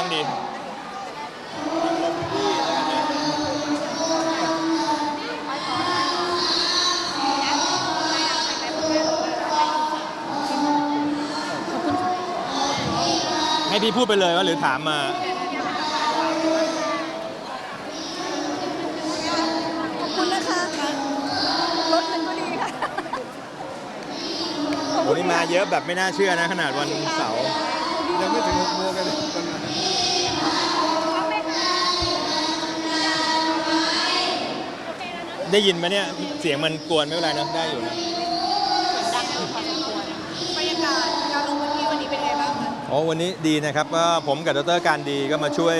บ้างดีให้พี่พูดไปเลยว่าหรือถามมา ขอบคุณนะคะรถมันก็ดีค่ะวันนี้มาเยอะแบบไม่น่าเชื่อนะ ขนาดวันเสาร์ ยังไม่ถึงหกโมงกันเลย ได้ยินไหมเนี่ย เสียงมันกวนไม่เป็นไรนะได้อยู่นะดังอยู่พอสมควรบรรยากาศการลงพื้นที่วันนี้เป็นไงบ้างคะอ๋อวันนี้ดีนะครับก็ผมกับดรการดีก็มาช่วย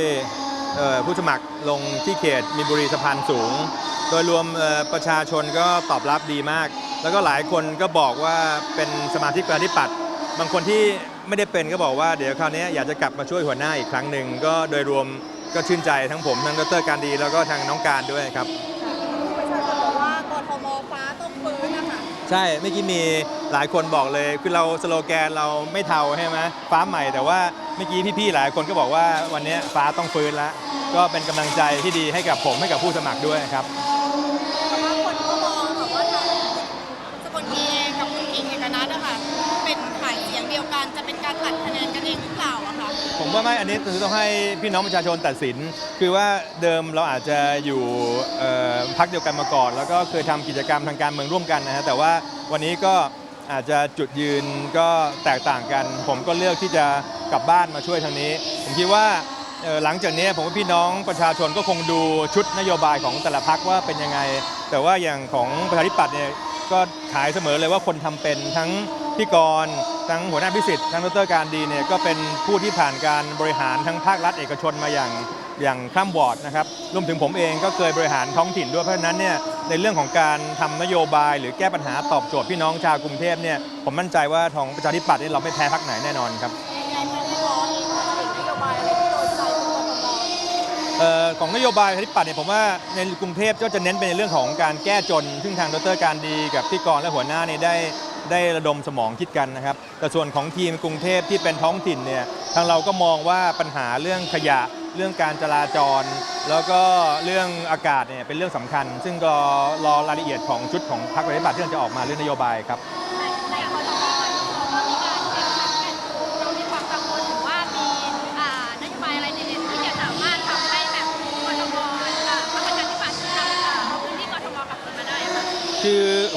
เอ่อผู้สมัครลงที่เขตมีนบุรีสะพานสูง โดยรวมเอ่อประชาชนก็ตอบรับดีมาก แล้วก็หลายคนก็บอกว่าเป็นสมาชิกประชาธิปัตย์บางคนที่ไม่ได้เป็นก็บอกว่าเดี๋ยวคราวนี้อยากจะกลับมาช่วยหัวหน้าอีกครั้งหนึ่งก็โดยรวมก็ชื่นใจทั้งผมทั้งดรการดีแล้วก็ทางน้องการด้วยครับ ประชาชนบอกว่ากทมฟ้าต้องฟื้นนะคะ ใช่เมื่อกี้มีหลายคนบอกเลย คือเราสโลแกนเราไม่เทาใช่ไหมฟ้าใหม่ แต่ว่าเมื่อกี้พี่ๆหลายคนก็บอกว่าวันนี้ฟ้าต้องฟื้นแล้วก็เป็นกำลังใจที่ดีให้กับผมให้กับผู้สมัครด้วยครับ ผมว่าไม่อันนี้คือต้องให้พี่น้องประชาชนตัดสิน คือว่าเดิมเราอาจจะอยู่พักเดียวกันมาก่อน แล้วก็เคยทำกิจกรรมทางการเมืองร่วมกันนะฮะแต่ว่าวันนี้ก็อาจจะจุดยืนก็แตกต่างกัน ผมก็เลือกที่จะกลับบ้านมาช่วยทางนี้ ผมคิดว่าหลังจากนี้ผมว่าพี่น้องประชาชนก็คงดูชุดนโยบายของแต่ละพักว่าเป็นยังไง แต่ว่าอย่างของประชาธิปัตย์เนี่ยก็ขายเสมอเลยว่าคนทำเป็นทั้งพี่กรณ์ ทั้งหัวหน้าพิสิทธิ์ทั้งดรการดีเนี่ยก็เป็นผู้ที่ผ่านการบริหารทั้งภาครัฐเอกชนมาอย่างอย่างข้ามวอร์ดนะครับรวมถึงผมเองก็เคยบริหารท้องถิ่นด้วยเพราะฉะนั้นเนี่ยในเรื่องของการทำนโยบาย หรือแก้ปัญหาตอบโจทย์พี่น้องชาวกรุงเทพเนี่ยผมมั่นใจว่าของประชาธิปัตย์เนี่ยเราไม่แพ้พักไหนแน่นอนครับของกทมเออของนโยบายประชาธิปัตย์เนี่ยผมว่าในกรุงเทพก็จะเน้นไปในเรื่องของการแก้จน ซึ่งทางดรการดีกับพี่กรณ์และหัวหน้าเนี่ยได้ ได้ระดมสมองคิดกันนะครับ แต่ส่วนของทีมกรุงเทพที่เป็นท้องถิ่นเนี่ยทางเราก็มองว่าปัญหาเรื่องขยะ เรื่องการจราจร แล้วก็เรื่องอากาศเนี่ยเป็นเรื่องสำคัญ ซึ่งก็รอรายละเอียดของชุดของพรรคประชาธิปัตย์ที่จะออกมาเรื่องนโยบายครับ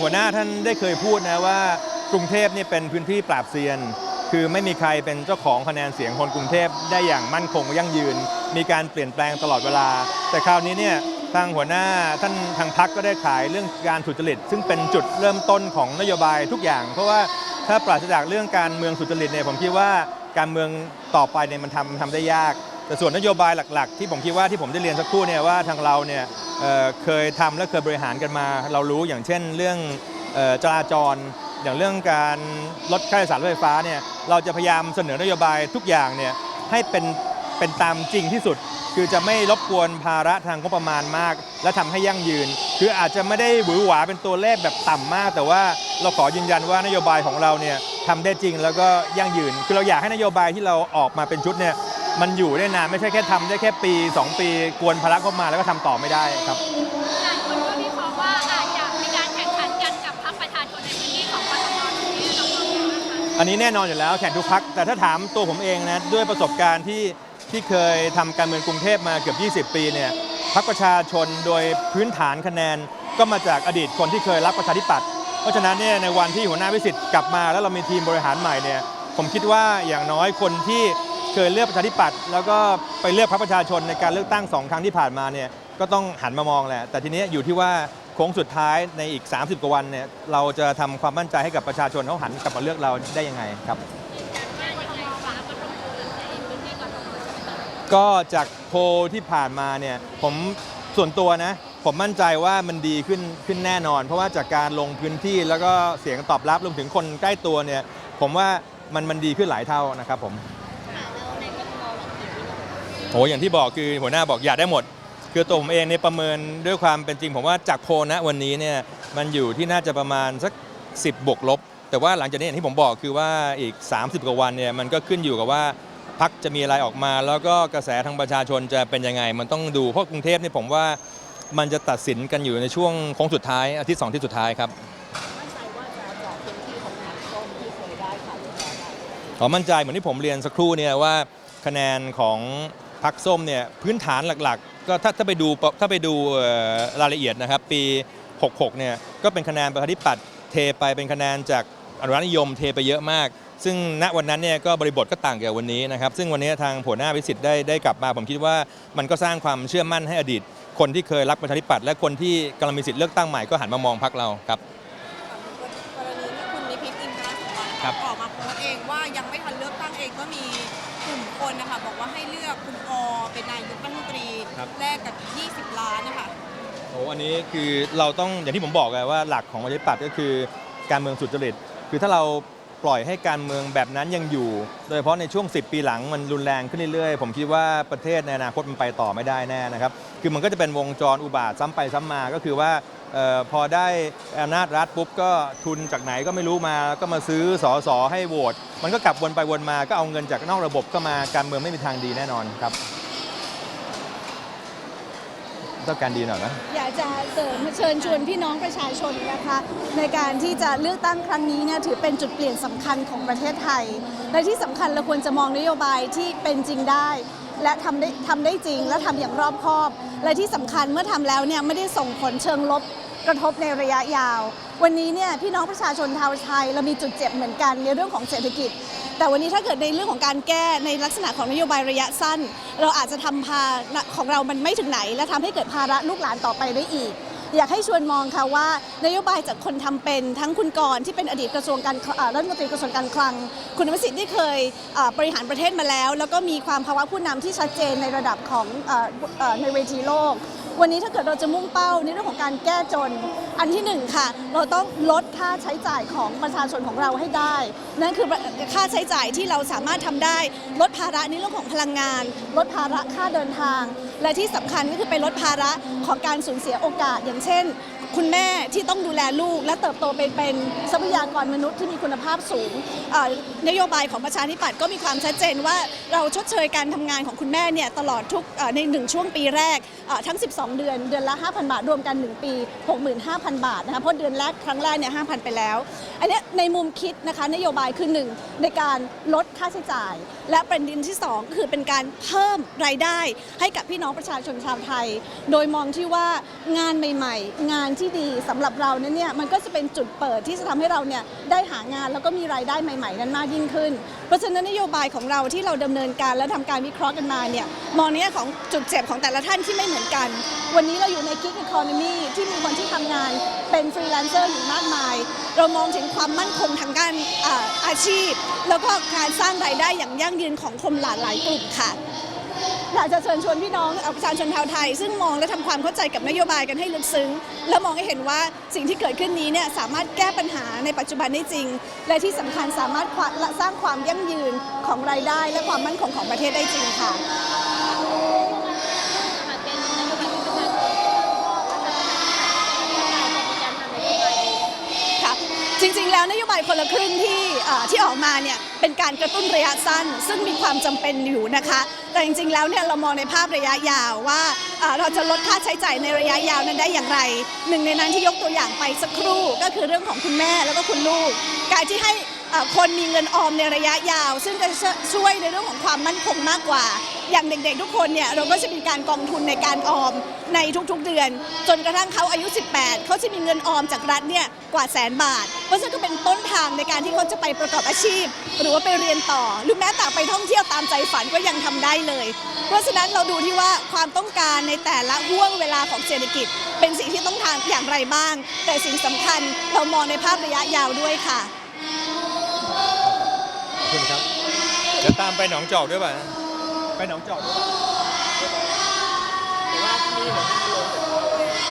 หัวหน้าท่านได้เคยพูดนะว่ากรุงเทพเนี่ยเป็นพื้นที่ปราบเซียน คือไม่มีใครเป็นเจ้าของคะแนนเสียงคนกรุงเทพได้อย่างมั่นคงยั่งยืน มีการเปลี่ยนแปลงตลอดเวลา แต่คราวนี้เนี่ยทางหัวหน้าท่านทางพักก็ได้ขายเรื่องการสุจริต ซึ่งเป็นจุดเริ่มต้นของนโยบายทุกอย่าง เพราะว่าถ้าปราศจากเรื่องการเมืองสุจริตเนี่ยผมคิดว่าการเมืองต่อไปเนี่ยมันทำทำได้ยาก แต่ส่วนนโยบายหลัก ๆ ที่ผมคิดว่าที่ผมได้เรียนสักครู่เนี่ยว่าทางเราเนี่ย เเคยทำและเคยบริหารกันมา เรารู้อย่างเช่นเรื่องออจราจร อย่างเรื่องการลดค่าโดยสารรถไฟฟ้าเนี่ยเราจะพยายามเสนอนโยบายทุกอย่างเนี่ยให้เป็นเป็นตามจริงที่สุด คือจะไม่รบกวนภาระทางงบประมาณมาก และทำให้ยั่งยืน คืออาจจะไม่ได้หวือหวาเป็นตัวเลขแบบต่ำมาก แต่ว่าเราขอยืนยันว่านโยบายของเราเนี่ยทำได้จริงแล้วก็ยั่งยืน คือเราอยากให้นโยบายที่เราออกมาเป็นชุดเนี่ย มันอยู่ได้นานไม่ใช่แค่ทำได้แค่ปี 2 ปีกวนภาระงบประมาณแล้วก็ทำต่อไม่ได้ครับ หลายคนก็วิเคราะห์ว่าอาจจะมีการแข่งขันกันกับพรรคประชาชนในพื้นที่ของกทมตรงนี้เรามองยังไงบ้างคะอันนี้แน่นอนอยู่แล้วแข่งทุกพักแต่ถ้าถามตัวผมเองนะด้วยประสบการณ์ที่ที่เคยทำการเมืองกรุงเทพมาเกือบ 20 ปีเนี่ยพักประชาชนโดยพื้นฐานคะแนนก็มาจากอดีตคนที่เคยรักประชาธิปัตย์เพราะฉะนั้นเนี่ยในวันที่หัวหน้าวิสิทธิ์กลับมาแล้วเรามีทีมบริหารใหม่เนี่ยผมคิดว่าอย่างน้อยคนที่ เคยเลือกประชาธิปัตย์แล้วก็ไปเลือกพรรคประชาชนในการเลือกตั้งสองครั้งที่ผ่านมาเนี่ยก็ต้องหันมามองแหละ แต่ทีนี้อยู่ที่ว่าโค้งสุดท้ายในอีก 30 กว่าวันเนี่ยเราจะทำความมั่นใจให้กับประชาชนเขาหันกลับมาเลือกเราได้ยังไงครับ ก็จากโพลที่ผ่านมาเนี่ยผมส่วนตัวนะผมมั่นใจว่ามันดีขึ้นขึ้นแน่นอน เพราะว่าจากการลงพื้นที่แล้วก็เสียงตอบรับรวมถึงคนใกล้ตัวเนี่ยผมว่ามันมันดีขึ้นหลายเท่านะครับผม โหอย่างที่บอกคือหัวหน้าบอกอยากได้หมด คือตัวผมเองเนี่ยประเมินด้วยความเป็นจริง ผมว่าจากโพลนะวันนี้เนี่ยมันอยู่ที่น่าจะประมาณสัก 10 บวกลบ แต่ว่าหลังจากนี้อย่างที่ผมบอกคือว่าอีก 30 กว่าวันเนี่ยมันก็ขึ้นอยู่กับว่าพักจะมีอะไรออกมา แล้วก็กระแสทางประชาชนจะเป็นยังไง มันต้องดูเพราะกรุงเทพนี่ผมว่ามันจะตัดสินกันอยู่ในช่วงโค้งสุดท้ายอาทิตย์สองอาที่สุดท้ายครับมั่นใจว่าจะเจาะพื้นที่ของพรรคส้มที่เคยได้ค่ะเรียบร้อยแล้วขอมั่นใจเหมือนที่ผมเรียนสักครู่เนี่ยว่าคะแนนของ พรรคส้มเนี่ยพื้นฐานหลักๆ ก็ถ้าถ้าไปดูถ้าไปดูรายละเอียดนะครับ ปี 66 เนี่ยก็เป็นคะแนนประชาธิปัตย์เทไปเป็นคะแนนจากอนุรักษนิยมเทไปเยอะมาก ซึ่งณวันนั้นเนี่ยก็บริบทก็ต่างกับวันนี้นะครับ ซึ่งวันนี้ทางหัวหน้าวิสิทธิ์ได้ได้กลับมา ผมคิดว่ามันก็สร้างความเชื่อมั่นให้อดีต คนที่เคยรักประชาธิปัตย์และคนที่กำลังมีสิทธิ์เลือกตั้งใหม่ก็หันมามองพรรคเราครับ กรณีที่คุณนิพิษอินทรสมบัติ ครับ ออกมาโพสต์เองว่ายังไม่ทันเลือกตั้งเองก็มีกลุ่มคนนะคะบอกว่าให้เลือกคุณอเป็นนายกรัฐมนตรีแลกกับ 20 ล้านนะคะ โอ้อันนี้คือเราต้องอย่างที่ผมบอกไงว่าหลักของประชาธิปัตย์ก็คือการเมืองสุจริต คือถ้าเรา ปล่อยให้การเมืองแบบนั้นยังอยู่ โดยเฉพาะในช่วง 10 ปีหลังมันรุนแรงขึ้นเรื่อยๆ ผมคิดว่าประเทศในอนาคตมันไปต่อไม่ได้แน่นะครับ คือมันก็จะเป็นวงจรอุบาทซ้ำไปซ้ำมา ก็คือว่าออพอได้อำนาจรัฐปุ๊บก็ทุนจากไหนก็ไม่รู้มา ก็มาซื้อสอสอให้โหวต มันก็กลับวนไปวนมา ก็เอาเงินจากนอกระบบก็มา การเมืองไม่มีทางดีแน่นอนครับ ต้องการดีหน่อยนะอยากจะเสริมเชิญชวนพี่น้องประชาชนนะคะ ในการที่จะเลือกตั้งครั้งนี้เนี่ยถือเป็นจุดเปลี่ยนสำคัญของประเทศไทย และที่สำคัญเราควรจะมองนโยบายที่เป็นจริงได้ และทำได้ทำได้จริงและทำอย่างรอบคอบ และที่สำคัญเมื่อทำแล้วเนี่ยไม่ได้ส่งผลเชิงลบกระทบในระยะยาว วันนี้เนี่ยพี่น้องประชาชนชาวไทยเรามีจุดเจ็บเหมือนกันในเรื่องของเศรษฐกิจ แต่วันนี้ถ้าเกิดในเรื่องของการแก้ในลักษณะของนโยบายระยะสั้น เราอาจจะทำพาของเรามันไม่ถึงไหน และทำให้เกิดภาระลูกหลานต่อไปได้อีกอยากให้ชวนมองค่ะว่านโยบายจากคนทำเป็นทั้งคุณกรที่เป็นอดีตกระทรวงการรัฐมนตรีกระทรวงการคลัง คุณวสิทธิ์ที่เคยบริหารประเทศมาแล้ว แล้วก็มีความภาวะผู้นำที่ชัดเจนในระดับของอในเวทีโลก วันนี้ถ้าเกิดเราจะมุ่งเป้าในเรื่องของการแก้จน อันที่หนึ่งค่ะ เราต้องลดค่าใช้จ่ายของประชาชนของเราให้ได้ นั่นคือค่าใช้จ่ายที่เราสามารถทำได้ ลดภาระในเรื่องของพลังงาน ลดภาระค่าเดินทาง และที่สำคัญก็คือไปลดภาระของการสูญเสียโอกาสอย่างเช่น คุณแม่ที่ต้องดูแลลูก และเติบโตไปเป็นทรัพยากรมนุษย์ที่มีคุณภาพสูงเอ่อนโยบายของประชาธิปัตย์ก็มีความชัดเจนว่าเราชดเชยการทำงานของคุณแม่เนี่ยตลอดทุกในหนึ่งช่วงปีแรกทั้ง 12 เดือน เดือนละ 5,000 บาท รวมกัน 1 ปี 65,000 บาทนะคะเพราะเดือนแรกครั้งแรกเนี่ย5,000 ไปแล้ว อันนี้ในมุมคิดนะคะนโยบายคือ 1 ในการลดค่าใช้จ่าย และประเด็นที่ 2 ก็คือเป็นการเพิ่มรายได้ให้กับพี่น้องประชาชนชาวไทย โดยมองที่ว่างานใหม่ ๆ งานที่ดีสำหรับเรานั้นเนี่ยมันก็จะเป็นจุดเปิดที่จะทำให้เราเนี่ยได้หางานแล้วก็มีรายได้ใหม่ ๆ นั้นมากยิ่งขึ้น เพราะฉะนั้นนโยบายของเราที่เราดำเนินการและทำการวิเคราะห์กันมาเนี่ยมองในแง่ของจุดเจ็บของแต่ละท่านที่ไม่เหมือนกัน วันนี้เราอยู่ในกิ๊กอีโคโนมีที่มีคนที่ทำงานเป็นฟรีแลนเซอร์อยู่มากมาย เรามองถึงความมั่นคงทางการอ่าอาชีพ แล้วก็การสร้างรายได้อย่างยั่งยืนของคนหลากหลายกลุ่มค่ะ อยากจะเชิญชวนพี่น้องเอ่อประชาชนชาวไทย ซึ่งมองและทำความเข้าใจกับนโยบายกันให้ลึกซึ้ง และมองให้เห็นว่าสิ่งที่เกิดขึ้นนี้เนี่ยสามารถแก้ปัญหาในปัจจุบันได้จริง และที่สำคัญสามารถสร้างความยั่งยืนของรายได้ และความมั่นคงของประเทศได้จริงค่ะ แล้วนโยบายคนละครึ่งที่ที่ออกมาเนี่ยเป็นการกระตุ้นระยะสั้น ซึ่งมีความจำเป็นอยู่นะคะ แต่จริงๆแล้วเนี่ยเรามองในภาพระยะยาวว่าเราจะลดค่าใช้จ่ายในระยะยาวนั้นได้อย่างไร หนึ่งในนั้นที่ยกตัวอย่างไปสักครู่ก็คือเรื่องของคุณแม่แล้วก็คุณลูก การที่ให้ คนมีเงินออมในระยะยาว ซึ่งจะช่วยในเรื่องของความมั่นคงมากกว่า อย่างเด็กๆ ทุกคนเนี่ยเราก็จะมีการกองทุนในการออมในทุกๆเดือน จนกระทั่งเขาอายุ 18 เขาจะมีเงินออมจากรัฐเนี่ยกว่าแสนบาท เพราะฉะนั้นก็เป็นต้นทางในการที่เขาจะไปประกอบอาชีพ หรือว่าไปเรียนต่อ หรือแม้แต่ไปท่องเที่ยวตามใจฝันก็ยังทำได้เลย เพราะฉะนั้นเราดูที่ว่าความต้องการในแต่ละห่วงเวลาของเศรษฐกิจ เป็นสิ่งที่ต้องทำอย่างไรบ้าง แต่สิ่งสำคัญเรามองในภาพระยะยาวด้วยค่ะ คุณครับเดี๋ยวตามไปหนองจอกด้วยป่ะ ไปหนองจอกด้วยป่ะแต่ว่าที่นี่เหมือนจะมีโรงแต่